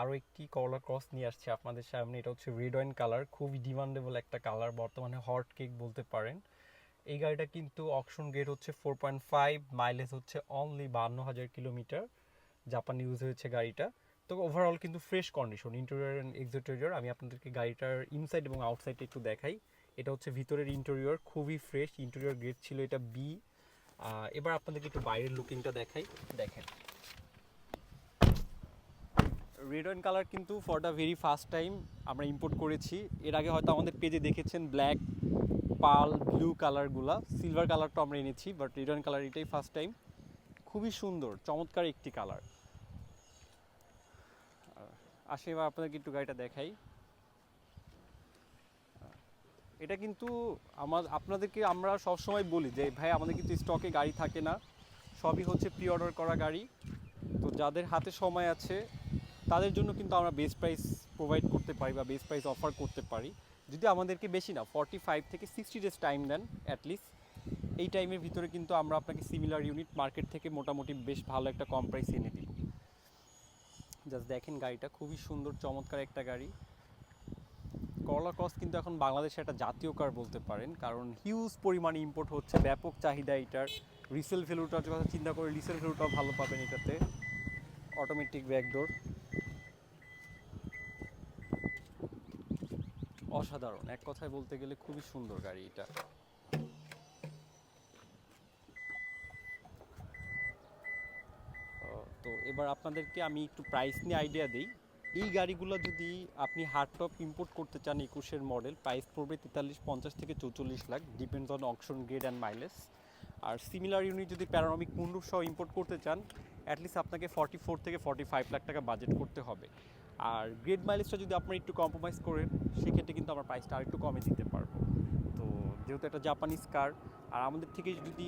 আরও একটি করলা ক্রস নিয়ে আসছে আপনাদের সামনে। এটা হচ্ছে রেড ওয়াইন কালার খুবই ডিমান্ডেবল একটা কালার বর্তমানে হট কেক বলতে পারেন। এই গাড়িটা কিন্তু অকশন গেট হচ্ছে ফোর পয়েন্ট ফাইভ মাইলেজ হচ্ছে অনলি বান্ন হাজার কিলোমিটার জাপান ইউজ হয়েছে গাড়িটা। তো ওভারঅল কিন্তু fresh condition interior and exterior আমি আপনাদেরকে গাড়িটার ইনসাইড এবং আউটসাইডটা একটু দেখাই। এটা হচ্ছে ভিতরের ইন্টেরিয়র খুবই ফ্রেশ ইন্টেরিয়র গেট ছিল এটা বি এবার আপনাদেরকে একটু বাইরের লুকিংটা দেখাই, দেখেন। রেড ওয়াইন কালার কিন্তু for the very first time আমরা ইম্পোর্ট করেছি। এর আগে হয়তো আমাদের পেজে দেখেছেন ব্ল্যাক পাল ব্লু কালারগুলা সিলভার কালারটা আমরা এনেছি বাট রেড ওয়াইন কালার এটাই ফার্স্ট টাইম খুবই সুন্দর, চমৎকার একটি কালার আসে এবার আপনাদেরকে একটু গাড়িটা দেখাই। এটা কিন্তু আমার, আপনাদেরকে আমরা সবসময় বলি যে, ভাই, আমাদের কিন্তু স্টকে গাড়ি থাকে না। সবই হচ্ছে প্রি অর্ডার করা গাড়ি। তো যাদের হাতে সময় আছে তাদের জন্য কিন্তু আমরা বেস্ট প্রাইস প্রোভাইড করতে পারি বা বেস্ট প্রাইস অফার করতে পারি। যদি আমাদেরকে বেশি না ফর্টি ফাইভ থেকে সিক্সটি ডেজ টাইম দেন অ্যাটলিস্ট এই টাইমের ভিতরে কিন্তু আমরা আপনাকে সিমিলার ইউনিট মার্কেট থেকে মোটামুটি বেশ ভালো একটা কম প্রাইস এনে দিব। জাস্ট দেখেন গাড়িটা, খুবই সুন্দর, চমৎকার একটা গাড়ি। করলা ক্রস কিন্তু এখন বাংলাদেশে একটা জাতীয় কার বলতে পারেন, কারণ হিউজ পরিমাণে ইম্পোর্ট হচ্ছে, ব্যাপক চাহিদা এটার। রিসেল ভ্যালুটার কথা চিন্তা করে রিসেল ভ্যালুটাও ভালো পাবেন এটাতে। অটোমেটিক ব্যাকডোর অসাধারণ। এক কথায় বলতে গেলে খুবই সুন্দর গাড়ি এটা। তো এবার আপনাদেরকে আমি একটু প্রাইস নিয়ে আইডিয়া দিই। এই গাড়িগুলো যদি আপনি হার্ড টপ ইম্পোর্ট করতে চান একুশের মডেল প্রাইস পড়বে তেতাল্লিশ, পঞ্চাশ থেকে চৌচল্লিশ lakh depends on auction grade and mileage R similar unit যদি প্যারানমিক মুন্ডুপ সহ ইম্পোর্ট করতে চান অ্যাটলিস্ট আপনাকে ফর্টি ফোর থেকে ফর্টি ফাইভ লাখ টাকা বাজেট করতে হবে। আর গ্রেড মাইলেজটা যদি আপনার একটু কম্প্রোমাইজ করেন, সেক্ষেত্রে কিন্তু আমার প্রাইসটা আর একটু কমে দিতে পারব। তো যেহেতু একটা জাপানিজ কার আর আমাদের থেকে যদি